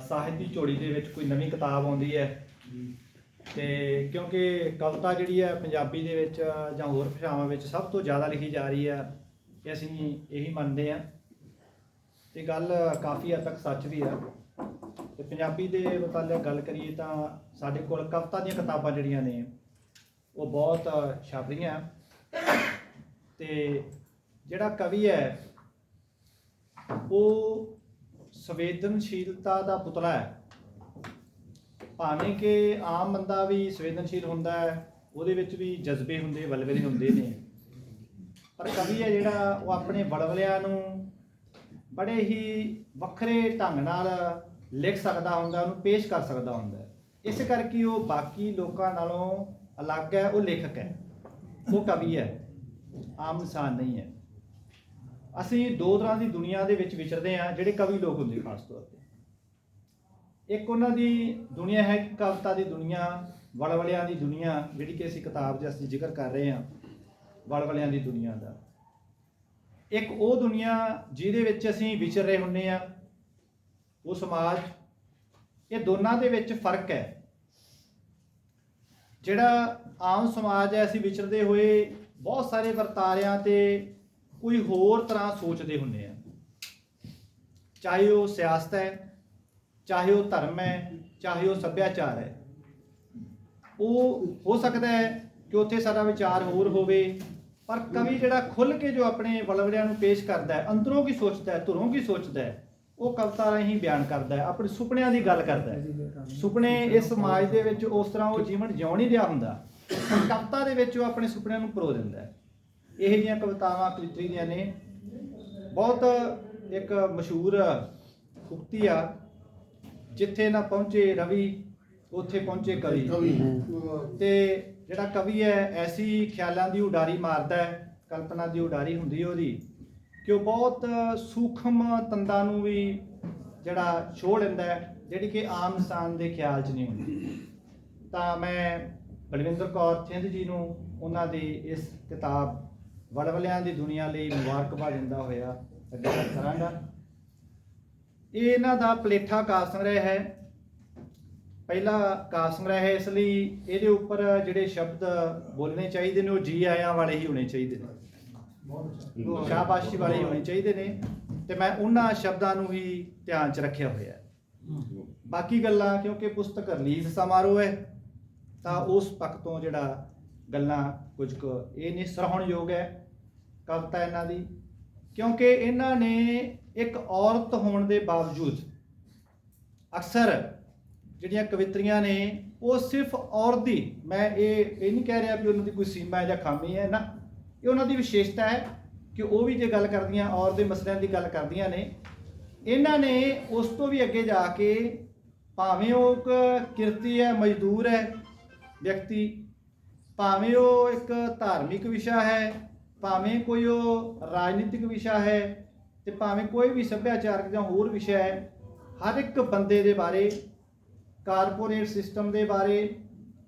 ਸਾਹਿਤ ਦੀ ਝੋਲੀ ਦੇ ਵਿੱਚ ਕੋਈ ਨਵੀਂ ਕਿਤਾਬ ਆਉਂਦੀ ਹੈ। ਤੇ ਕਿਉਂਕਿ ਕਵਿਤਾ ਜਿਹੜੀ ਹੈ ਪੰਜਾਬੀ ਦੇ ਵਿੱਚ ਜਾਂ ਹੋਰ ਭਾਸ਼ਾਵਾਂ ਵਿੱਚ ਸਭ ਤੋਂ ਜ਼ਿਆਦਾ ਲਿਖੀ ਜਾ ਰਹੀ ਹੈ, ਇਹ ਅਸੀਂ ਇਹੀ ਮੰਨਦੇ ਆ ਤੇ ਗੱਲ ਕਾਫੀ ਹੱਦ ਤੱਕ ਸੱਚ ਵੀ ਆ। ਤੇ ਪੰਜਾਬੀ ਦੇ ਮੁਤਲਕ ਗੱਲ ਕਰੀਏ ਤਾਂ ਸਾਡੇ ਕੋਲ ਕਵਿਤਾ ਦੀਆਂ ਕਿਤਾਬਾਂ ਜਿਹੜੀਆਂ ਨੇ, ਉਹ ਬਹੁਤ ਛਪ ਰਹੀਆਂ ਤੇ ਜਿਹੜਾ ਕਵੀ ਹੈ, ਉਹ ਸੰਵੇਦਨਸ਼ੀਲਤਾ ਦਾ ਪੁਤਲਾ ਹੈ। ਭਾਵੇਂ ਕਿ ਆਮ ਬੰਦਾ ਵੀ ਸੰਵੇਦਨਸ਼ੀਲ ਹੁੰਦਾ ਹੈ, ਉਹਦੇ ਵਿੱਚ ਵੀ ਜਜ਼ਬੇ ਹੁੰਦੇ, ਵਲਵਲੇ ਹੁੰਦੇ ਨੇ। ਪਰ ਕਵੀ ਹੈ ਜਿਹੜਾ, ਉਹ ਆਪਣੇ ਵਲਵਲਿਆਂ ਨੂੰ ਬੜੇ ਹੀ ਵੱਖਰੇ ਢੰਗ ਨਾਲ ਲਿਖ ਸਕਦਾ ਹੁੰਦਾ, ਉਹਨੂੰ ਪੇਸ਼ ਕਰ ਸਕਦਾ ਹੁੰਦਾ ਇਸ ਕਰਕੇ ਉਹ ਬਾਕੀ ਲੋਕਾਂ ਨਾਲੋਂ ਅਲੱਗ ਹੈ, ਉਹ ਲੇਖਕ ਹੈ। ਉਹ ਕਵੀ ਹੈ। ਆਮ ਇਨਸਾਨ ਨਹੀਂ ਹੈ। ਅਸੀਂ ਦੋ ਤਰ੍ਹਾਂ ਦੀ ਦੁਨੀਆ ਦੇ ਵਿੱਚ ਵਿਚਰਦੇ ਹਾਂ, ਜਿਹੜੇ ਕਵੀ ਲੋਕ ਹੁੰਦੇ ਖਾਸ ਤੌਰ ਤੇ। ਇੱਕ ਉਹਨਾਂ ਦੀ ਦੁਨੀਆ ਹੈ ਕਵਿਤਾ ਦੀ ਦੁਨੀਆ, ਵਲਵਲਿਆਂ ਦੀ ਦੁਨੀਆ, ਜਿਹੜੀ ਕਿ ਅਸੀਂ ਕਿਤਾਬ 'ਚ ਅਸੀਂ ਜ਼ਿਕਰ ਕਰ ਰਹੇ ਹਾਂ, ਵਲਵਲਿਆਂ ਦੀ ਦੁਨੀਆ ਦਾ। ਇੱਕ ਉਹ ਦੁਨੀਆ ਜਿਹਦੇ ਵਿੱਚ ਅਸੀਂ ਵਿਚਰ ਰਹੇ ਹੁੰਨੇ ਆ ਉਹ ਸਮਾਜ, ਇਹ ਦੋਨਾਂ ਦੇ ਵਿੱਚ ਫ਼ਰਕ ਹੈ। ਜਿਹੜਾ ਆਮ ਸਮਾਜ ਹੈ, ਅਸੀਂ ਵਿਚਰਦੇ ਹੋਏ ਬਹੁਤ ਸਾਰੇ ਵਰਤਾਰਿਆਂ ਤੇ ਕੋਈ ਹੋਰ ਤਰ੍ਹਾਂ ਸੋਚਦੇ ਹੁੰਨੇ ਆ। ਚਾਹੇ ਉਹ ਸਿਆਸਤ ਹੈ, ਚਾਹੇ ਉਹ ਧਰਮ ਹੈ, ਚਾਹੇ ਉਹ ਸੱਭਿਆਚਾਰ ਹੈ। ਉਹ ਹੋ ਸਕਦਾ ਹੈ ਕਿ ਉੱਥੇ ਸਾਡਾ ਵਿਚਾਰ ਹੋਰ ਹੋਵੇ, ਪਰ ਕਵੀ ਜਿਹੜਾ ਖੁੱਲ ਕੇ ਜੋ ਆਪਣੇ ਵਲਵਲਿਆਂ ਨੂੰ ਪੇਸ਼ ਕਰਦਾ ਹੈ, ਅੰਦਰੋਂ ਕੀ ਸੋਚਦਾ ਹੈ, ਧੁਰੋਂ ਕੀ ਸੋਚਦਾ ਹੈ, ਉਹ ਕਵਿਤਾ ਰਾਹੀਂ ਬਿਆਨ ਕਰਦਾ ਹੈ, ਆਪਣੇ ਸੁਪਨਿਆਂ ਦੀ ਗੱਲ ਕਰਦਾ ਹੈ। ਸੁਪਨੇ ਇਸ ਸਮਾਜ ਦੇ ਵਿੱਚ ਉਸ ਤਰ੍ਹਾਂ ਉਹ ਜੀਵਨ ਜਿਉ ਨਹੀਂ ਰਿਹਾ ਹੁੰਦਾ, ਪਰ ਕਵਿਤਾ ਦੇ ਵਿੱਚ ਉਹ ਆਪਣੇ ਸੁਪਨਿਆਂ ਨੂੰ ਪਰੋ ਦਿੰਦਾ ਹੈ। ਇਹ ਜਿਹੀਆਂ ਕਵਿਤਾਵਾਂ ਕਵਿਤਰੀ ਦੀਆਂ ਨੇ। ਬਹੁਤ ਇੱਕ ਮਸ਼ਹੂਰ ਉਕਤੀ ਆ ਜਿੱਥੇ ਨਾ ਪਹੁੰਚੇ ਰਵੀ ਉੱਥੇ ਪਹੁੰਚੇ ਕਵੀ। ਤੇ ਜਿਹੜਾ ਕਵੀ ਹੈ ਐਸੀ ਖਿਆਲਾਂ ਦੀ ਉਡਾਰੀ ਮਾਰਦਾ ਹੈ ਕਲਪਨਾ ਦੀ ਉਡਾਰੀ ਹੁੰਦੀ ਹੈ ਉਹਦੀ ਕਿ ਉਹ ਬਹੁਤ ਸੂਖਮ ਤੰਦਾਂ ਨੂੰ ਵੀ ਜਿਹੜਾ ਛੋਹ ਲੈਂਦਾ ਹੈ ਜਿਹੜੀ ਕਿ ਆਮ ਇਨਸਾਨ ਦੇ ਖਿਆਲ 'ਚ ਨਹੀਂ ਹੁੰਦੀ। ਤਾਂ ਮੈਂ ਬਲਵਿੰਦਰ ਕੌਰ ਥਿੰਦ ਜੀ ਨੂੰ ਉਹਨਾਂ ਦੀ ਇਸ ਕਿਤਾਬ ਵਲਵਲਿਆਂ ਦੀ ਦੁਨੀਆ ਲਈ ਮੁਬਾਰਕਬਾਦ ਦਿੰਦਾ ਹੋਇਆ ਅੱਗੇ ਗੱਲ ਕਰਾਂਗਾ। ਇਹ ਇਹਨਾਂ ਦਾ ਪਲੇਠਾ ਕਾਵਿ ਸੰਗ੍ਰਹਿ ਹੈ। ਪਹਿਲਾ ਕਾਵਿ ਸੰਗ੍ਰਹਿ ਹੈ, ਇਸ ਲਈ ਇਹਦੇ ਉੱਪਰ ਜਿਹੜੇ ਸ਼ਬਦ ਬੋਲਣੇ ਚਾਹੀਦੇ ਨੇ, ਉਹ ਜੀ ਆਇਆਂ ਵਾਲੇ ਹੀ ਹੋਣੇ ਚਾਹੀਦੇ ਨੇ। ਸ਼ਾਬਾਸ਼ੀ ਵਾਲੇ ਹੀ ਹੋਣੇ ਚਾਹੀਦੇ ਨੇ ਤੇ ਮੈਂ ਉਹਨਾਂ ਸ਼ਬਦਾਂ ਨੂੰ ਹੀ ਧਿਆਨ 'ਚ ਰੱਖਿਆ ਹੋਇਆ ਹੈ। ਬਾਕੀ ਗੱਲਾਂ, ਕਿਉਂਕਿ ਪੁਸਤਕ ਰਿਲੀਜ਼ ਸਮਾਰੋਹ ਹੈ, ਤਾਂ ਉਸ ਪੱਖ ਤੋਂ ਜਿਹੜਾ ਗੱਲਾਂ ਕੁਝ ਕੁ ਇਹ ਨਹੀਂ ਸਰਾਹਣਯੋਗ ਹੈ। ਕਵਿਤਾ ਇਹਨਾਂ ਦੀ, ਕਿਉਂਕਿ ਇਹਨਾਂ ਨੇ ਇੱਕ ਔਰਤ ਹੋਣ ਦੇ ਬਾਵਜੂਦ ਅਕਸਰ ਜਿਹੜੀਆਂ ਕਵਿਤਰੀਆਂ ਨੇ, ਉਹ ਸਿਰਫ ਔਰਤ ਦੀ, ਮੈਂ ਇਹ ਇਹ ਨਹੀਂ ਕਹਿ ਰਿਹਾ ਵੀ ਉਹਨਾਂ ਦੀ ਕੋਈ ਸੀਮਾ ਹੈ ਜਾਂ ਖਾਮੀ ਹੈ, ਨਾ। ਇਹ ਉਹਨਾਂ ਦੀ ਵਿਸ਼ੇਸ਼ਤਾ ਹੈ ਕਿ ਉਹ ਵੀ ਜੇ ਗੱਲ ਕਰਦੀਆਂ, ਔਰਤ ਦੇ ਮਸਲਿਆਂ ਦੀ ਗੱਲ ਕਰਦੀਆਂ ਨੇ। ਇਹਨਾਂ ਨੇ ਉਸ ਤੋਂ ਵੀ ਅੱਗੇ ਜਾ ਕੇ ਭਾਵੇਂ ਉਹ ਇੱਕ ਕਿਰਤੀ ਹੈ, ਮਜ਼ਦੂਰ ਹੈ ਵਿਅਕਤੀ, ਭਾਵੇਂ ਉਹ ਇੱਕ ਧਾਰਮਿਕ ਵਿਸ਼ਾ ਹੈ ਭਾਵੇਂ ਕੋਈ ਉਹ ਰਾਜਨੀਤਿਕ ਵਿਸ਼ਾ ਹੈ ਤੇ ਭਾਵੇਂ ਕੋਈ ਵੀ ਸੱਭਿਆਚਾਰਕ ਜਾਂ ਹੋਰ ਵਿਸ਼ਾ ਹੈ, ਹਰ ਇੱਕ ਬੰਦੇ ਦੇ ਬਾਰੇ, ਕਾਰਪੋਰੇਟ ਸਿਸਟਮ ਦੇ ਬਾਰੇ,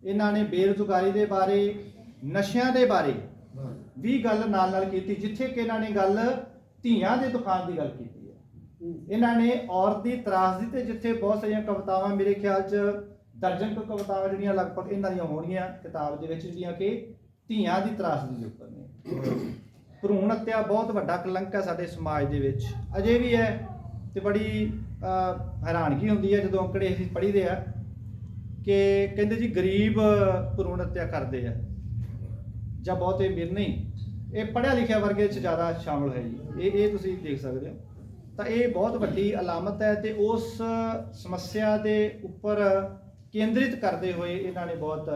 ਇਹਨਾਂ ਨੇ ਬੇਰੁਜ਼ਗਾਰੀ ਦੇ ਬਾਰੇ, ਨਸ਼ਿਆਂ ਦੇ ਬਾਰੇ ਵੀ ਗੱਲ ਨਾਲ ਨਾਲ ਕੀਤੀ, ਜਿੱਥੇ ਕਿ ਇਹਨਾਂ ਨੇ ਗੱਲ ਧੀਆਂ ਦੇ ਦੁਕਾਨ ਦੀ ਗੱਲ ਕੀਤੀ ਹੈ। ਇਹਨਾਂ ਨੇ ਔਰਤ ਦੀ ਤਰਾਸਦੀ ਤੇ ਜਿੱਥੇ ਬਹੁਤ ਸਾਰੀਆਂ ਕਵਿਤਾਵਾਂ ਮੇਰੇ ਖਿਆਲ 'ਚ ਦਰਜਨ ਕੁ ਕਵਿਤਾਵਾਂ ਜਿਹੜੀਆਂ ਲਗਭਗ ਇਹਨਾਂ ਦੀਆਂ ਹੋਣਗੀਆਂ ਕਿਤਾਬ ਦੇ ਵਿੱਚ, ਜਿਹੜੀਆਂ ਕਿ ਧੀਆਂ ਦੀ ਤਰਾਸਦੀ ਦੇ ਉੱਪਰ ਨੇ। ਭਰੂਣ ਹੱਤਿਆ ਬਹੁਤ ਵੱਡਾ ਕਲੰਕ ਹੈ ਸਾਡੇ ਸਮਾਜ ਦੇ ਵਿੱਚ। ਅਜੇ ਵੀ ਹੈ ਤੇ ਬੜੀ ਹੈਰਾਨਗੀ ਹੁੰਦੀ ਹੈ ਜਦੋਂ ਅੰਕੜੇ ਅਸੀਂ ਪੜ੍ਹੀਦੇ ਆ ਕਿ ਕਹਿੰਦੇ ਜੀ ਗਰੀਬ ਭਰੂਣ ਹੱਤਿਆ ਕਰਦੇ ਆ ਜਾਂ ਬਹੁਤੇ ਅਮੀਰ ਨਹੀਂ। ਇਹ ਪੜ੍ਹਿਆ ਲਿਖਿਆ ਵਰਗੇ 'ਚ ਜ਼ਿਆਦਾ ਸ਼ਾਮਲ ਹੈ ਜੀ। ਇਹ ਇਹ ਤੁਸੀਂ ਦੇਖ ਸਕਦੇ ਹੋ। ਤਾਂ ਇਹ ਬਹੁਤ ਵੱਡੀ ਅਲਾਮਤ ਹੈ ਤੇ ਉਸ ਸਮੱਸਿਆ ਦੇ ਉੱਪਰ ਕੇਂਦਰਿਤ ਕਰਦੇ ਹੋਏ ਇਹਨਾਂ ਨੇ ਬਹੁਤ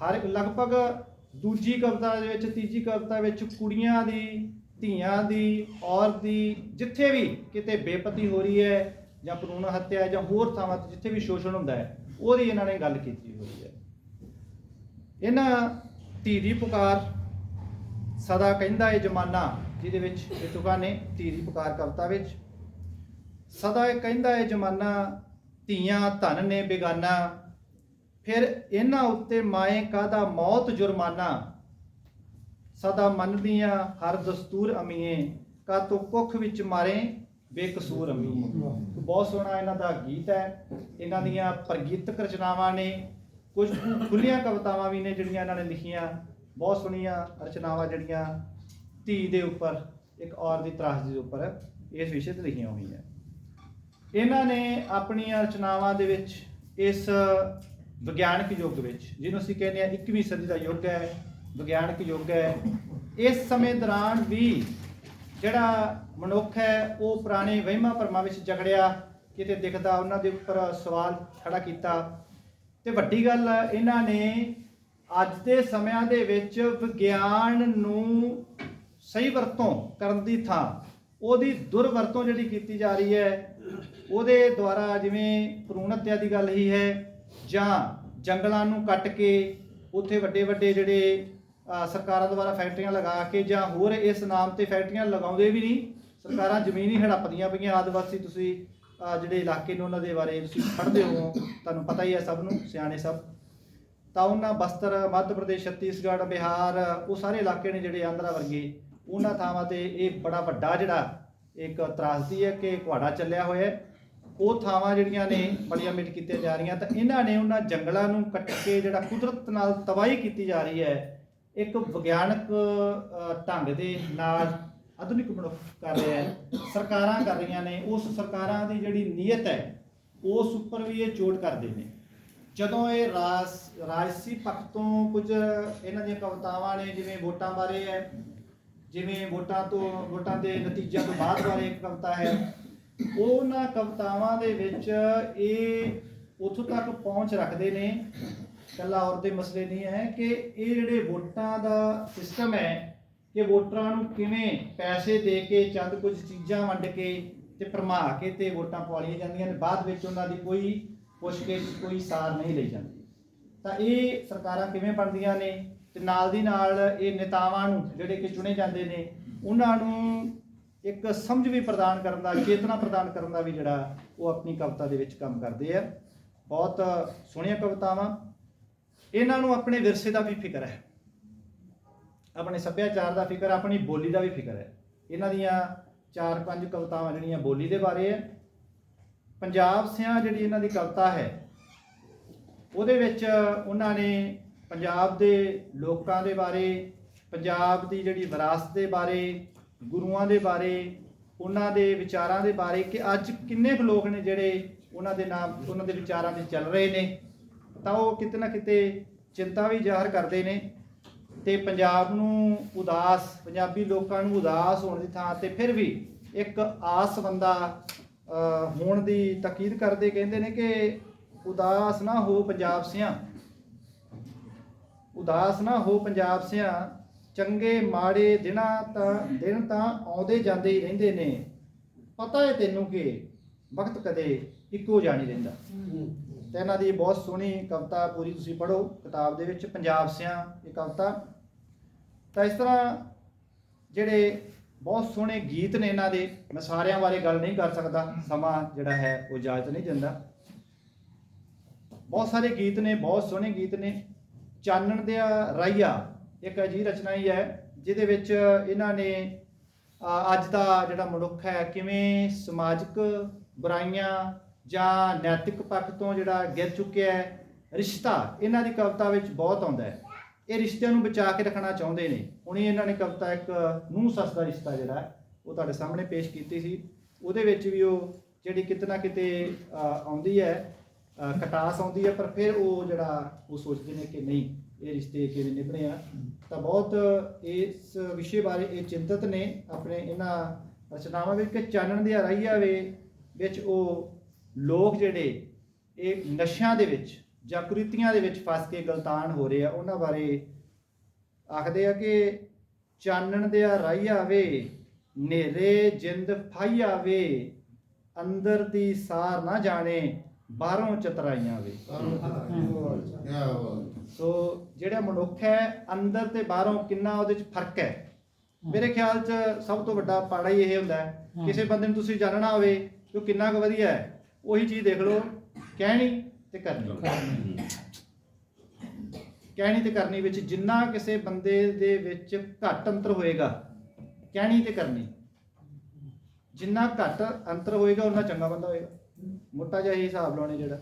ਹਰ, ਲਗਭਗ ਦੂਜੀ ਕਵਿਤਾ ਦੇ ਵਿੱਚ, ਤੀਜੀ ਕਵਿਤਾ ਵਿੱਚ ਕੁੜੀਆਂ ਦੀ, ਧੀਆਂ ਦੀ, ਔਰਤ ਦੀ, ਜਿੱਥੇ ਵੀ ਕਿਤੇ ਬੇਪਤੀ ਹੋ ਰਹੀ ਹੈ ਜਾਂ ਭਰੂਣ ਹੱਤਿਆ ਜਾਂ ਹੋਰ ਥਾਵਾਂ ਤੇ ਜਿੱਥੇ ਵੀ ਸ਼ੋਸ਼ਣ ਹੁੰਦਾ ਹੈ, ਉਹਦੀ ਇਹਨਾਂ ਨੇ ਗੱਲ ਕੀਤੀ ਹੋਈ ਹੈ। ਇਹਨਾਂ ਧੀ ਦੀ ਪੁਕਾਰ ਸਦਾ ਕਹਿੰਦਾ ਏ ਜਮਾਨਾ, ਜਿਹਦੇ ਵਿੱਚ ਇਹ ਨੇ ਧੀ ਦੀ ਪੁਕਾਰ ਕਵਿਤਾ ਵਿੱਚ। ਸਦਾ ਇਹ ਕਹਿੰਦਾ ਏ ਜਮਾਨਾ, ਧੀਆਂ ਧਨ ਨੇ ਬੇਗਾਨਾ ਫਿਰ ਇਹਨਾਂ ਉੱਤੇ ਮਾਏ ਕਾਦਾ ਮੌਤ ਜੁਰਮਾਨਾ? ਸਦਾ ਮੰਨਦੀਆਂ ਹਰ ਦਸਤੂਰ ਅਮੀਏ ਕਾ ਤੋ ਕੁੱਖ ਵਿੱਚ ਮਾਰੇ ਬੇਕਸੂਰ ਅਮੀ ਬਹੁਤ ਸੋਹਣਾ ਇਹਨਾਂ ਦਾ ਗੀਤ ਹੈ। ਇਹਨਾਂ ਦੀਆਂ ਪ੍ਰਗੀਤਕ ਰਚਨਾਵਾਂ ਨੇ ਕੁਝ ਖੁੱਲੀਆਂ ਕਵਿਤਾਵਾਂ ਵੀ ਨੇ ਜਿਹੜੀਆਂ ਇਹਨਾਂ ਨੇ ਲਿਖੀਆਂ। ਬਹੁਤ ਸੋਹਣੀਆਂ ਰਚਨਾਵਾਂ ਜਿਹੜੀਆਂ ਧੀ ਦੇ ਉੱਪਰ ਇੱਕ ਔਰ ਦੀ ਤਰਾਸਦੀ ਦੇ ਉੱਪਰ ਇਸ ਵਿਸ਼ੇ ਤੇ ਲਿਖੀਆਂ ਹੋਈਆਂ। ਇਹਨਾਂ ਨੇ ਆਪਣੀਆਂ ਰਚਨਾਵਾਂ ਦੇ ਵਿੱਚ ਇਸ ਵਿਗਿਆਨਕ ਯੁੱਗ ਵਿੱਚ, ਜਿਹਨੂੰ ਅਸੀਂ ਕਹਿੰਦੇ ਆ 21ਵੀਂ ਸਦੀ ਦਾ ਯੁੱਗ ਹੈ, ਵਿਗਿਆਨਕ ਯੁੱਗ ਹੈ। ਇਸ ਸਮੇਂ ਦੌਰਾਨ ਵੀ ਜਿਹੜਾ ਮਨੁੱਖ ਹੈ, ਉਹ ਪੁਰਾਣੇ ਵਹਿਮਾਂ ਭਰਮਾਂ ਵਿੱਚ ਜਕੜਿਆ, ਕਿਤੇ ਦਿਖਦਾ, ਉਹਨਾਂ ਦੇ ਉੱਪਰ ਸਵਾਲ ਖੜਾ ਕੀਤਾ। ਤੇ ਵੱਡੀ ਗੱਲ, ਇਹਨਾਂ ਨੇ ਅੱਜ ਦੇ ਸਮਿਆਂ ਦੇ ਵਿੱਚ ਵਿਗਿਆਨ ਨੂੰ ਸਹੀ ਵਰਤੋਂ ਕਰਨ ਦੀ ਥਾਂ, ਉਹਦੀ ਦੁਰਵਰਤੋਂ ਜਿਹੜੀ ਕੀਤੀ ਜਾ ਰਹੀ ਹੈ, ਉਹਦੇ ਦੁਆਰਾ ਜਿਵੇਂ ਭਰੂਣ ਹੱਤਿਆ ਦੀ ਗੱਲ ਹੀ ਹੈ ਜਾਂ ਜੰਗਲਾਂ ਨੂੰ ਕੱਟ ਕੇ ਉੱਥੇ ਵੱਡੇ ਵੱਡੇ ਜਿਹੜੇ ਸਰਕਾਰਾਂ ਦੁਆਰਾ ਫੈਕਟਰੀਆਂ ਲਗਾ ਕੇ ਜਾਂ ਹੋਰ ਇਸ ਨਾਮ ਤੇ ਫੈਕਟਰੀਆਂ ਲਗਾਉਂਦੇ ਵੀ ਨਹੀਂ, ਸਰਕਾਰਾਂ ਜ਼ਮੀਨ ਹੀ ਹੜੱਪਦੀਆਂ ਪਈਆਂ ਆਦਿਵਾਸੀ ਤੁਸੀਂ ਜਿਹੜੇ ਇਲਾਕੇ ਨੇ ਉਹਨਾਂ ਦੇ ਬਾਰੇ ਤੁਸੀਂ ਪੜ੍ਹਦੇ ਹੋ, ਤੁਹਾਨੂੰ ਪਤਾ ਹੀ ਹੈ ਸਭ ਨੂੰ, ਸਿਆਣੇ ਸਭ। ਤਾਂ ਉਹਨਾਂ ਬਸਤਰ, ਮੱਧ ਪ੍ਰਦੇਸ਼, ਛੱਤੀਸਗੜ੍ਹ, ਬਿਹਾਰ, ਉਹ ਸਾਰੇ ਇਲਾਕੇ ਨੇ ਜਿਹੜੇ ਆਂਧਰਾ ਵਰਗੇ, ਉਹਨਾਂ ਥਾਵਾਂ ਤੇ ਇਹ ਬੜਾ ਵੱਡਾ ਜਿਹੜਾ ਇੱਕ ਤਰਾਸਦੀ ਹੈ ਕਿ ਕੁਹਾੜਾ ਚੱਲਿਆ ਹੋਇਆ ਹੈ। ਉਹ ਥਾਵਾਂ ਜਿਹੜੀਆਂ ਨੇ ਬੜੀਆਂ ਮਿਟ ਕੀਤੀਆਂ ਜਾ ਰਹੀਆਂ, ਤਾਂ ਇਹਨਾਂ ਨੇ ਉਹਨਾਂ ਜੰਗਲਾਂ ਨੂੰ ਕੱਟ ਕੇ ਜਿਹੜਾ ਕੁਦਰਤ ਨਾਲ ਤਬਾਹੀ ਕੀਤੀ ਜਾ ਰਹੀ ਹੈ, ਇੱਕ ਵਿਗਿਆਨਕ ਢੰਗ ਦੇ ਨਾਲ ਆਧੁਨਿਕ ਮਨੁੱਖ ਕਰ ਰਿਹਾ ਹੈ, ਸਰਕਾਰਾਂ ਕਰ ਰਹੀਆਂ ਨੇ, ਉਸ ਸਰਕਾਰਾਂ ਦੀ ਜਿਹੜੀ ਨੀਅਤ ਹੈ, ਉਸ ਉੱਪਰ ਵੀ ਇਹ ਚੋਟ ਕਰਦੇ ਨੇ। ਜਦੋਂ ਇਹ ਰਾਜ, ਰਾਜਸੀ ਪੱਖ ਤੋਂ ਕੁਝ ਇਹਨਾਂ ਦੀਆਂ ਕਵਿਤਾਵਾਂ ਨੇ, ਜਿਵੇਂ ਵੋਟਾਂ ਬਾਰੇ ਹੈ, ਜਿਵੇਂ ਵੋਟਾਂ ਤੋਂ, ਵੋਟਾਂ ਦੇ ਨਤੀਜਿਆਂ ਤੋਂ ਬਾਅਦ ਬਾਰੇ ਇੱਕ ਕਵਿਤਾ ਹੈ ਉਹਨਾਂ ਕਵਿਤਾਵਾਂ ਦੇ ਵਿੱਚ ਇਹ ਉੱਥੋਂ ਤੱਕ ਪਹੁੰਚ ਰੱਖਦੇ ਨੇ ਕੱਲਾ ਔਰ ਦੇ ਮਸਲੇ ਨਹੀਂ ਹੈ ਕਿ ਇਹ ਜਿਹੜੇ ਵੋਟਾਂ ਦਾ ਸਿਸਟਮ ਹੈ ਕਿ ਵੋਟਰਾਂ ਨੂੰ ਕਿਵੇਂ ਪੈਸੇ ਦੇ ਕੇ ਚੰਦ ਕੁਝ ਚੀਜ਼ਾਂ ਵੰਡ ਕੇ ਤੇ ਭਰਮਾ ਕੇ ਤੇ ਵੋਟਾਂ ਪਵਾਲੀਆਂ ਜਾਂਦੀਆਂ ਨੇ, ਬਾਅਦ ਵਿੱਚ ਉਹਨਾਂ ਦੀ ਕੋਈ ਪੁੱਛਗਿੱਛ ਕੋਈ ਸਾਰ ਨਹੀਂ ਲਈ ਜਾਂਦੀ। ਤਾਂ ਇਹ ਸਰਕਾਰਾਂ ਕਿਵੇਂ ਬਣਦੀਆਂ ਨੇ ਤੇ ਨਾਲ ਦੀ ਨਾਲ ਇਹ ਨੇਤਾਵਾਂ ਨੂੰ ਜਿਹੜੇ ਕਿ ਚੁਣੇ ਜਾਂਦੇ ਨੇ, ਉਹਨਾਂ ਨੂੰ ਇੱਕ ਸਮਝ ਵੀ ਪ੍ਰਦਾਨ ਕਰਨ ਦਾ, ਚੇਤਨਾ ਪ੍ਰਦਾਨ ਕਰਨ ਦਾ ਵੀ ਜਿਹੜਾ ਉਹ ਆਪਣੀ ਕਵਿਤਾ ਦੇ ਵਿੱਚ ਕੰਮ ਕਰਦੇ ਆ। ਬਹੁਤ ਸੋਹਣੀਆਂ ਕਵਿਤਾਵਾਂ। ਇਹਨਾਂ ਨੂੰ ਆਪਣੇ ਵਿਰਸੇ ਦਾ ਵੀ ਫਿਕਰ ਹੈ। ਆਪਣੇ ਸੱਭਿਆਚਾਰ ਦਾ ਫਿਕਰ, ਆਪਣੀ ਬੋਲੀ ਦਾ ਵੀ ਫਿਕਰ ਹੈ। ਇਹਨਾਂ ਦੀਆਂ ਚਾਰ ਪੰਜ ਕਵਿਤਾਵਾਂ ਜਿਹੜੀਆਂ ਬੋਲੀ ਦੇ ਬਾਰੇ ਹੈ ਪੰਜਾਬ ਸਿਆਂ ਜਿਹੜੀ ਇਹਨਾਂ ਦੀ ਕਵਿਤਾ ਹੈ, ਉਹਦੇ ਵਿੱਚ ਉਹਨਾਂ ਨੇ ਪੰਜਾਬ ਦੇ ਲੋਕਾਂ ਦੇ ਬਾਰੇ, ਪੰਜਾਬ ਦੀ ਜਿਹੜੀ ਵਿਰਾਸਤ ਦੇ ਬਾਰੇ ਗੁਰੂਆਂ ਦੇ ਬਾਰੇ, ਉਹਨਾਂ ਦੇ ਵਿਚਾਰਾਂ ਦੇ ਬਾਰੇ ਕਿ ਅੱਜ ਕਿੰਨੇ ਕੁ ਲੋਕ ਨੇ ਜਿਹੜੇ ਉਹਨਾਂ ਦੇ ਨਾਮ, ਉਹਨਾਂ ਦੇ ਵਿਚਾਰਾਂ ਤੇ ਚੱਲ ਰਹੇ ਨੇ। ਤਾਂ ਉਹ ਕਿਤੇ ਨਾ ਕਿਤੇ ਚਿੰਤਾ ਵੀ ਜ਼ਾਹਰ ਕਰਦੇ ਨੇ ਤੇ ਪੰਜਾਬ ਨੂੰ ਉਦਾਸ, ਪੰਜਾਬੀ ਲੋਕਾਂ ਨੂੰ ਉਦਾਸ ਹੋਣ ਦੀ ਥਾਂ ਤੇ ਫਿਰ ਵੀ ਇੱਕ ਆਸ ਬੰਦਾ ਹੋਣ ਦੀ ਤਾਕੀਦ ਕਰਦੇ ਕਹਿੰਦੇ ਨੇ ਕਿ ਉਦਾਸ ਨਾ ਹੋ ਪੰਜਾਬ ਸਿਆਂ। ਉਦਾਸ ਨਾ ਹੋ ਪੰਜਾਬ ਸਿਆਂ ਚੰਗੇ ਮਾੜੇ ਦਿਨਾਂ ਤਾਂ, ਦਿਨ ਤਾਂ ਆਉਂਦੇ ਜਾਂਦੇ ਹੀ ਰਹਿੰਦੇ ਨੇ। ਪਤਾ ਹੈ ਤੈਨੂੰ ਕਿ ਵਕਤ ਕਦੇ ਇੱਕੋ ਜਿਹਾ ਨਹੀਂ ਰਹਿੰਦਾ। ਤੇ ਇਹਨਾਂ ਦੀ ਬਹੁਤ ਸੋਹਣੀ ਕਵਿਤਾ ਪੂਰੀ ਤੁਸੀਂ ਪੜ੍ਹੋ, ਕਿਤਾਬ ਦੇ ਵਿੱਚ, ਪੰਜਾਬ ਸਿਆਂ ਇਹ ਕਵਿਤਾ। ਤਾਂ ਇਸ ਤਰ੍ਹਾਂ ਜਿਹੜੇ ਬਹੁਤ ਸੋਹਣੇ ਗੀਤ ਨੇ ਇਹਨਾਂ ਦੇ, ਮੈਂ ਸਾਰਿਆਂ ਬਾਰੇ ਗੱਲ ਨਹੀਂ ਕਰ ਸਕਦਾ, ਸਮਾਂ ਜਿਹੜਾ ਹੈ ਉਹ ਇਜਾਜ਼ਤ ਨਹੀਂ ਦਿੰਦਾ। ਬਹੁਤ ਸਾਰੇ ਗੀਤ ਨੇ, ਬਹੁਤ ਸੋਹਣੇ ਗੀਤ ਨੇ। ਚਾਨਣ ਦਿਆ ਰਾਈਆ ਇੱਕ ਅਜਿਹੀ ਰਚਨਾ ਹੀ ਹੈ ਜਿਹਦੇ ਵਿੱਚ ਇਹਨਾਂ ਨੇ ਅੱਜ ਦਾ ਜਿਹੜਾ ਮਨੁੱਖ ਹੈ ਕਿਵੇਂ ਸਮਾਜਿਕ ਬੁਰਾਈਆਂ ਜਾਂ ਨੈਤਿਕ ਪੱਖ ਤੋਂ ਜਿਹੜਾ ਗਿਰ ਚੁੱਕਿਆ ਹੈ ਰਿਸ਼ਤਾ ਇਹਨਾਂ ਦੀ ਕਵਿਤਾ ਵਿੱਚ ਬਹੁਤ ਆਉਂਦਾ ਹੈ। ਇਹ ਰਿਸ਼ਤਿਆਂ ਨੂੰ ਬਚਾ ਕੇ ਰੱਖਣਾ ਚਾਹੁੰਦੇ ਨੇ। ਹੁਣੇ ਇਹਨਾਂ ਨੇ ਕਵਿਤਾ ਇੱਕ ਨੂੰਹ ਸੱਸ ਦਾ ਰਿਸ਼ਤਾ ਜਿਹੜਾ ਉਹ ਤੁਹਾਡੇ ਸਾਹਮਣੇ ਪੇਸ਼ ਕੀਤੀ ਸੀ। ਉਹਦੇ ਵਿੱਚ ਵੀ ਉਹ ਜਿਹੜੀ ਕਿਤੇ ਨਾ ਕਿਤੇ ਆਉਂਦੀ ਹੈ ਅ, ਖਟਾਸ ਆਉਂਦੀ ਹੈ ਪਰ ਫਿਰ ਉਹ ਜਿਹੜਾ ਉਹ ਸੋਚਦੇ ਨੇ ਕਿ ਨਹੀਂ। ਇਹ ਰਿਸ਼ਤੇ ਕਿਵੇਂ ਨਿਭਣੇ ਆ। ਤਾਂ ਬਹੁਤ ਇਸ ਵਿਸ਼ੇ ਬਾਰੇ ਇਹ ਚਿੰਤਤ ਨੇ ਆਪਣੇ ਇਹਨਾਂ ਰਚਨਾਵਾਂ ਵਿੱਚ ਕਿ ਚਾਨਣ ਦੀ ਰਾਈਆ ਵੇ ਵਿੱਚ ਉਹ ਲੋਕ ਜਿਹੜੇ ਇਹ ਨਸ਼ਿਆਂ ਦੇ ਵਿੱਚ ਜਾਂ ਕੁਰੀਤੀਆਂ ਦੇ ਵਿੱਚ ਫਸ ਕੇ ਗਲਤਾਨ ਹੋ ਰਹੇ ਆ ਉਹਨਾਂ ਬਾਰੇ ਆਖਦੇ ਆ ਕਿ ਚਾਨਣ ਦੇ ਰਾਈਆ ਵੇ ਨੇਰੇ ਜਿੰਦ ਫਾਈਆ ਵੇ ਅੰਦਰ ਦੀ ਸਾਰ ਨਾ ਜਾਣੇ ਬਾਹਰੋਂ ਚਤਰਾਈਆਂ ਵੇ। ਸੋ ਜਿਹੜਾ ਮਨੁੱਖ ਹੈ ਅੰਦਰ ਤੇ ਬਾਹਰੋਂ ਕਿੰਨਾ ਉਹਦੇ ਚ ਫ਼ਰਕ ਹੈ? ਮੇਰੇ ਖਿਆਲ ਚ ਸਭ ਤੋਂ ਵੱਡਾ ਪਾੜਾ ਹੀ ਇਹ ਹੁੰਦਾ ਹੈ। ਕਿਸੇ ਬੰਦੇ ਨੂੰ ਤੁਸੀਂ ਜਾਣਨਾ ਹੋਵੇ ਕਿ ਉਹ ਕਿੰਨਾ ਕੁ ਵਧੀਆ ਹੈ ਉਹੀ ਚੀਜ਼ ਦੇਖ ਲਓ ਕਹਿਣੀ ਤੇ ਕਰਨੀ। ਕਹਿਣੀ ਤੇ ਕਰਨੀ ਵਿੱਚ ਜਿੰਨਾ ਕਿਸੇ ਬੰਦੇ ਦੇ ਵਿੱਚ ਘੱਟ ਅੰਤਰ ਹੋਏਗਾ ਕਹਿਣੀ ਤੇ ਕਰਨੀ। ਜਿੰਨਾ ਘੱਟ ਅੰਤਰ ਹੋਏਗਾ ਉਨਾ ਚੰਗਾ ਬੰਦਾ ਹੋਏਗਾ। ਮੋਟਾ ਜਿਹਾ ਹੀ ਹਿਸਾਬ ਲਾਉਣੇ ਜਿਹੜਾ।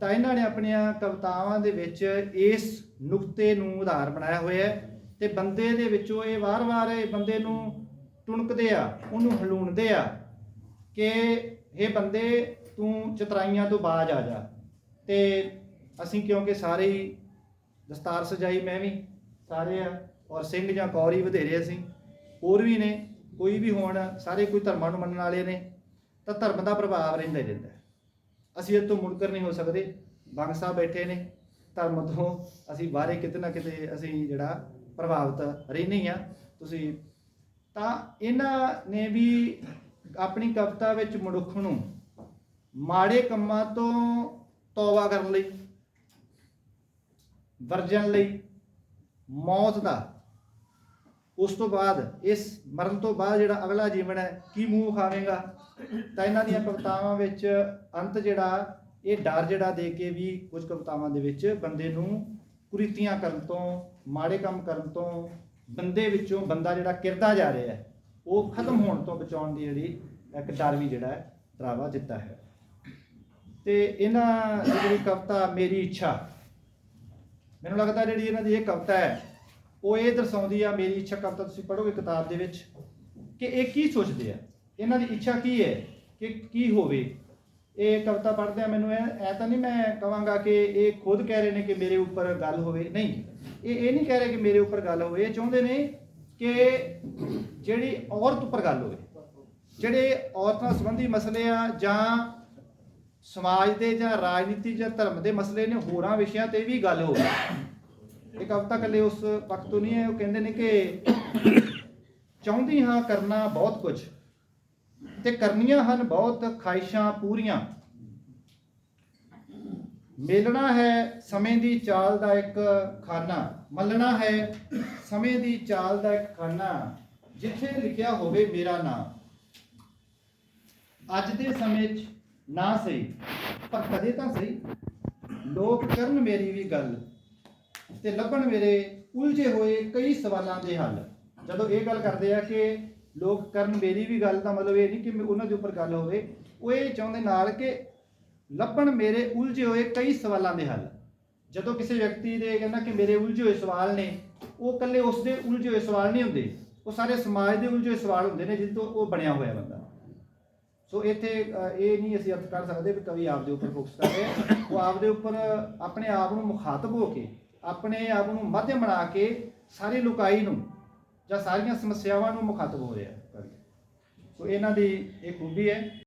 ਤਾਂ ਇਹਨਾਂ ਨੇ ਆਪਣੀਆਂ ਕਵਿਤਾਵਾਂ ਦੇ ਵਿੱਚ ਇਸ ਨੁਕਤੇ ਨੂੰ ਉਧਾਰ ਬਣਾਇਆ ਹੋਇਆ ਹੈ ਤੇ ਬੰਦੇ ਦੇ ਵਿੱਚੋਂ ਇਹ ਵਾਰ-ਵਾਰ ਇਹ ਬੰਦੇ ਨੂੰ ਟੁਣਕਦੇ ਆ, ਉਹਨੂੰ ਹਲੂਣਦੇ ਆ ਕਿ ਇਹ ਬੰਦੇ, ਤੂੰ ਚਤਰਾਈਆਂ ਤੋਂ ਬਾਜ ਆ ਜਾ ਤੇ ਅਸੀਂ ਕਿਉਂਕਿ ਸਾਰੇ ਹੀ ਦਸਤਾਰ ਸਜਾਈ ਮੈਂ ਵੀ, ਸਾਰੇ ਆ, ਔਰ ਸਿੰਘ ਜਾਂ ਕੌਰ ਹੀ ਵਧੇਰੇ ਅਸੀਂ, ਹੋਰ ਵੀ ਨੇ, ਕੋਈ ਵੀ ਹੋਣ, ਸਾਰੇ ਕੋਈ ਧਰਮਾਂ ਨੂੰ ਮੰਨਣ ਵਾਲੇ ਨੇ, ਤਾਂ ਧਰਮ ਦਾ ਪ੍ਰਭਾਵ ਰਹਿੰਦਾ ਹੀ ਰਹਿੰਦਾ। ਅਸੀਂ ਇਹ ਤੋਂ ਮੁਨਕਰ ਨਹੀਂ ਹੋ ਸਕਦੇ। ਬੰਗ ਸਾਹਿਬ ਬੈਠੇ ਨੇ, ਧਰਮ ਤੋਂ ਅਸੀਂ ਬਾਹਰੇ ਕਿਤੇ ਨਾ ਕਿਤੇ ਅਸੀਂ ਜਿਹੜਾ ਪ੍ਰਭਾਵਿਤ ਰਹਿੰਦੇ ਆ ਤੁਸੀਂ ਤਾਂ ਇਹਨਾਂ ਨੇ ਵੀ ਆਪਣੀ ਕਵਿਤਾ ਵਿੱਚ ਮਨੁੱਖ ਨੂੰ ਮਾੜੇ ਕੰਮਾਂ ਤੋਂ ਤੌਬਾ ਕਰਨ ਲਈ ਵਰਜਣ ਲਈ, ਮੌਤ ਦਾ ਉਸ ਤੋਂ ਬਾਅਦ ਇਸ ਮਰਨ ਤੋਂ ਬਾਅਦ ਜਿਹੜਾ ਅਗਲਾ ਜੀਵਨ ਹੈ, ਕੀ ਮੂੰਹ ਖਾਵੇਗਾ ਤਾਂ ਇਹਨਾਂ ਦੀਆਂ ਕਵਿਤਾਵਾਂ ਵਿੱਚ ਅੰਤ ਜਿਹੜਾ, ਇਹ ਡਰ ਜਿਹੜਾ ਦੇ ਕੇ ਵੀ ਕੁਝ ਕਵਿਤਾਵਾਂ ਦੇ ਵਿੱਚ ਬੰਦੇ ਨੂੰ ਕੁਰੀਤੀਆਂ ਕਰਨ ਤੋਂ, ਮਾੜੇ ਕੰਮ ਕਰਨ ਤੋਂ, ਬੰਦੇ ਵਿੱਚੋਂ ਬੰਦਾ ਜਿਹੜਾ ਕਿਰਦਾ ਜਾ ਰਿਹਾ ਹੈ, ਉਹ ਖਤਮ ਹੋਣ ਤੋਂ ਬਚਾਉਣ ਦੀ ਜਿਹੜੀ ਇੱਕ ਡਰ ਵੀ ਜਿਹੜਾ ਹੈ, ਡਰਾਵਾ ਦਿੱਤਾ ਹੈ। ਤੇ ਇਹਨਾਂ ਦੀ ਜਿਹੜੀ ਕਵਿਤਾ, ਮੇਰੀ ਇੱਛਾ ਮੈਨੂੰ ਲੱਗਦਾ ਜਿਹੜੀ ਇਹਨਾਂ ਦੀ ਇਹ ਕਵਿਤਾ ਹੈ ਉਹ ਇਹ ਦਰਸਾਉਂਦੀ ਆ, ਮੇਰੀ ਇੱਛਾ ਕਵਿਤਾ ਤੁਸੀਂ ਪੜ੍ਹੋਗੇ ਕਿਤਾਬ ਦੇ ਵਿੱਚ, ਕਿ ਇਹ ਕੀ ਸੋਚਦੇ ਆ? ਇਹਨਾਂ ਦੀ ਇੱਛਾ ਕੀ ਹੈ ਕਿ ਕੀ ਹੋਵੇ? ਇਹ ਕਵਿਤਾ ਪੜ੍ਹਦੇ ਆ, ਮੈਨੂੰ ਐ ਐ ਤਾਂ ਨਹੀਂ ਮੈਂ ਕਵਾਂਗਾ ਕਿ ਇਹ ਖੁਦ ਕਹਿ ਰਹੇ ਨੇ ਕਿ ਮੇਰੇ ਉੱਪਰ ਗੱਲ ਹੋਵੇ। ਨਹੀਂ, ਇਹ ਇਹ ਨਹੀਂ ਕਹਿ ਰਹੇ ਕਿ ਮੇਰੇ ਉੱਪਰ ਗੱਲ ਹੋਵੇ। ਇਹ ਚਾਹੁੰਦੇ ਨੇ ਕਿ ਜਿਹੜੀ ਔਰਤ ਉੱਪਰ ਗੱਲ ਹੋਵੇ। ਜਿਹੜੇ ਔਰਤਾਂ ਸੰਬੰਧੀ ਮਸਲੇ ਆ ਜਾਂ ਸਮਾਜ ਦੇ ਜਾਂ ਰਾਜਨੀਤੀ ਜਾਂ ਧਰਮ ਦੇ ਮਸਲੇ ਨੇ, ਹੋਰਾਂ ਵਿਸ਼ਿਆਂ ਤੇ ਵੀ ਗੱਲ ਹੋਵੇ। ਇਹ ਕਵਿਤਾ ਕੱਲੇ ਉਸ ਵਕਤ ਤੋਂ ਨਹੀਂ ਹੈ, ਉਹ ਕਹਿੰਦੇ ਨੇ ਕਿ ਚਾਹੁੰਦੀ ਹਾਂ ਕਰਨਾ ਬਹੁਤ ਕੁਝ ਤੇ ਕਰਨੀਆਂ ਹਨ ਬਹੁਤ, ਖਾਹਿਸ਼ਾਂ ਪੂਰੀਆਂ। ਮੇਲਣਾ ਹੈ ਸਮੇਂ ਦੀ ਚਾਲ ਦਾ ਇੱਕ ਖਾਨਾ, ਮੱਲਣਾ ਹੈ ਸਮੇਂ ਦੀ ਚਾਲ ਦਾ ਇੱਕ ਖਾਨਾ, ਜਿੱਥੇ ਲਿਖਿਆ ਹੋਵੇ ਮੇਰਾ ਨਾਮ। ਅੱਜ ਦੇ ਸਮੇਂ 'ਚ ਨਾ ਸਹੀ, ਪਰ ਕਦੇ ਤਾਂ ਸਹੀ। ਲੋਕ ਕਰਨ ਮੇਰੀ ਵੀ ਗੱਲ। ਤੇ ਲੱਭਣ ਮੇਰੇ ਉਲਝੇ ਹੋਏ ਕਈ ਸਵਾਲਾਂ ਦੇ ਹੱਲ। ਜਦੋਂ ਇਹ ਗੱਲ ਕਰਦੇ ਆ ਕਿ ਲੋਕ ਕਰਨ ਮੇਰੀ ਵੀ ਗੱਲ ਦਾ ਮਤਲਬ ਇਹ ਨਹੀਂ ਕਿ ਉਹਨਾਂ ਦੇ ਉੱਪਰ ਗੱਲ ਹੋਵੇ। ਉਹ ਇਹ ਚਾਹੁੰਦੇ ਨਾਲ ਕਿ ਲੱਭਣ ਮੇਰੇ ਉਲਝੇ ਹੋਏ ਕਈ ਸਵਾਲਾਂ ਦੇ ਹੱਲ। ਜਦੋਂ ਕਿਸੇ ਵਿਅਕਤੀ ਦੇ ਕਹਿੰਦਾ ਕਿ ਮੇਰੇ ਉਲਝੇ ਹੋਏ ਸਵਾਲ ਨੇ, ਉਹ ਇਕੱਲੇ ਉਸ ਦੇ ਉਲਝੇ ਹੋਏ ਸਵਾਲ ਨਹੀਂ ਹੁੰਦੇ। ਉਹ ਸਾਰੇ ਸਮਾਜ ਦੇ ਉਲਝੇ ਹੋਏ ਸਵਾਲ ਹੁੰਦੇ ਨੇ ਜਿਸ ਤੋਂ ਉਹ ਬਣਿਆ ਹੋਇਆ ਬੰਦਾ। ਸੋ ਇੱਥੇ ਇਹ ਨਹੀਂ ਅਸੀਂ ਅਰਥ ਕਰ ਸਕਦੇ ਵੀ ਕਵੀ ਆਪਦੇ ਉੱਪਰ ਫੋਕਸ ਕਰ ਰਿਹਾ। ਹੈ। ਉਹ ਆਪਦੇ ਉੱਪਰ ਆਪਣੇ ਆਪ ਨੂੰ ਮੁਖਾਤਬ ਹੋ ਕੇ ਆਪਣੇ ਆਪ ਨੂੰ ਮਾਧਿਅਮ ਬਣਾ ਕੇ ਸਾਰੀ ਲੁਕਾਈ ਨੂੰ ਜਾਂ ਸਾਰੀਆਂ ਸਮੱਸਿਆਵਾਂ ਨੂੰ ਮੁਖਾਤਬ ਹੋ ਰਿਹਾ ਹੈ ਕਵੀ। ਸੋ ਇਹਨਾਂ ਦੀ ਇਹ ਖੂਬੀ ਹੈ